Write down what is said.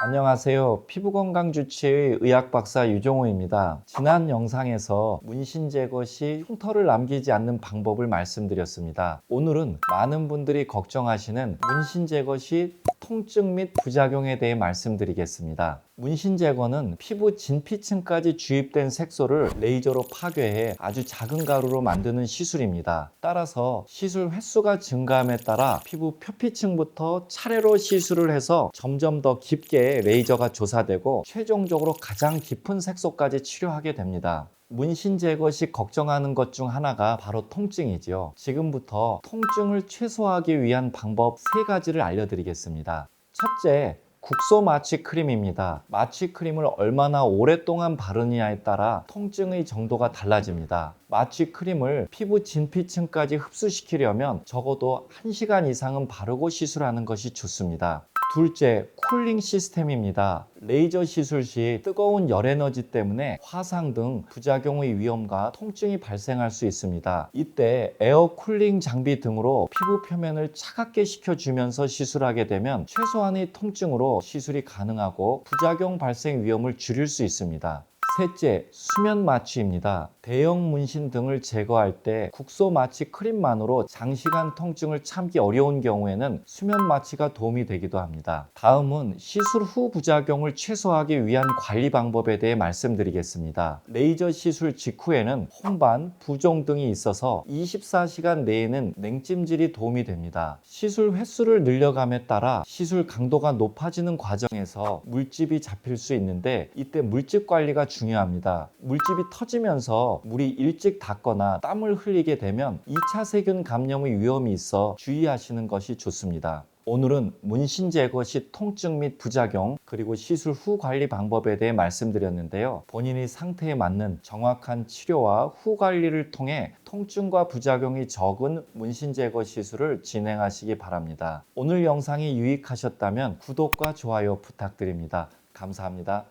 안녕하세요. 피부건강 주치의 의학박사 유종호입니다. 지난 영상에서 문신 제거 시 흉터를 남기지 않는 방법을 말씀드렸습니다. 오늘은 많은 분들이 걱정하시는 문신 제거 시 통증 및 부작용에 대해 말씀드리겠습니다. 문신 제거는 피부 진피층까지 주입된 색소를 레이저로 파괴해 아주 작은 가루로 만드는 시술입니다. 따라서 시술 횟수가 증가함에 따라 피부 표피층부터 차례로 시술을 해서 점점 더 깊게 레이저가 조사되고 최종적으로 가장 깊은 색소까지 치료하게 됩니다. 문신 제거 시 걱정하는 것 중 하나가 바로 통증이지요. 지금부터 통증을 최소화하기 위한 방법 세 가지를 알려드리겠습니다. 첫째, 국소 마취 크림입니다. 마취 크림을 얼마나 오랫동안 바르느냐에 따라 통증의 정도가 달라집니다. 마취 크림을 피부 진피층까지 흡수시키려면 적어도 1시간 이상은 바르고 시술하는 것이 좋습니다. 둘째, 쿨링 시스템입니다. 레이저 시술 시 뜨거운 열 에너지 때문에 화상 등 부작용의 위험과 통증이 발생할 수 있습니다. 이때 에어 쿨링 장비 등으로 피부 표면을 차갑게 식혀주면서 시술하게 되면 최소한의 통증으로 시술이 가능하고 부작용 발생 위험을 줄일 수 있습니다. 셋째, 수면 마취입니다. 대형 문신 등을 제거할 때 국소 마취 크림만으로 장시간 통증을 참기 어려운 경우에는 수면 마취가 도움이 되기도 합니다. 다음은 시술 후 부작용을 최소화하기 위한 관리 방법에 대해 말씀드리겠습니다. 레이저 시술 직후에는 홍반, 부종 등이 있어서 24시간 내에는 냉찜질이 도움이 됩니다. 시술 횟수를 늘려감에 따라 시술 강도가 높아지는 과정에서 물집이 잡힐 수 있는데 이때 물집 관리가 중요합니다. 물집이 터지면서 물이 일찍 닿거나 땀을 흘리게 되면 2차 세균 감염의 위험이 있어 주의하시는 것이 좋습니다. 오늘은 문신 제거 시 통증 및 부작용 그리고 시술 후 관리 방법에 대해 말씀드렸는데요. 본인의 상태에 맞는 정확한 치료와 후 관리를 통해 통증과 부작용이 적은 문신 제거 시술을 진행하시기 바랍니다. 오늘 영상이 유익하셨다면 구독과 좋아요 부탁드립니다. 감사합니다.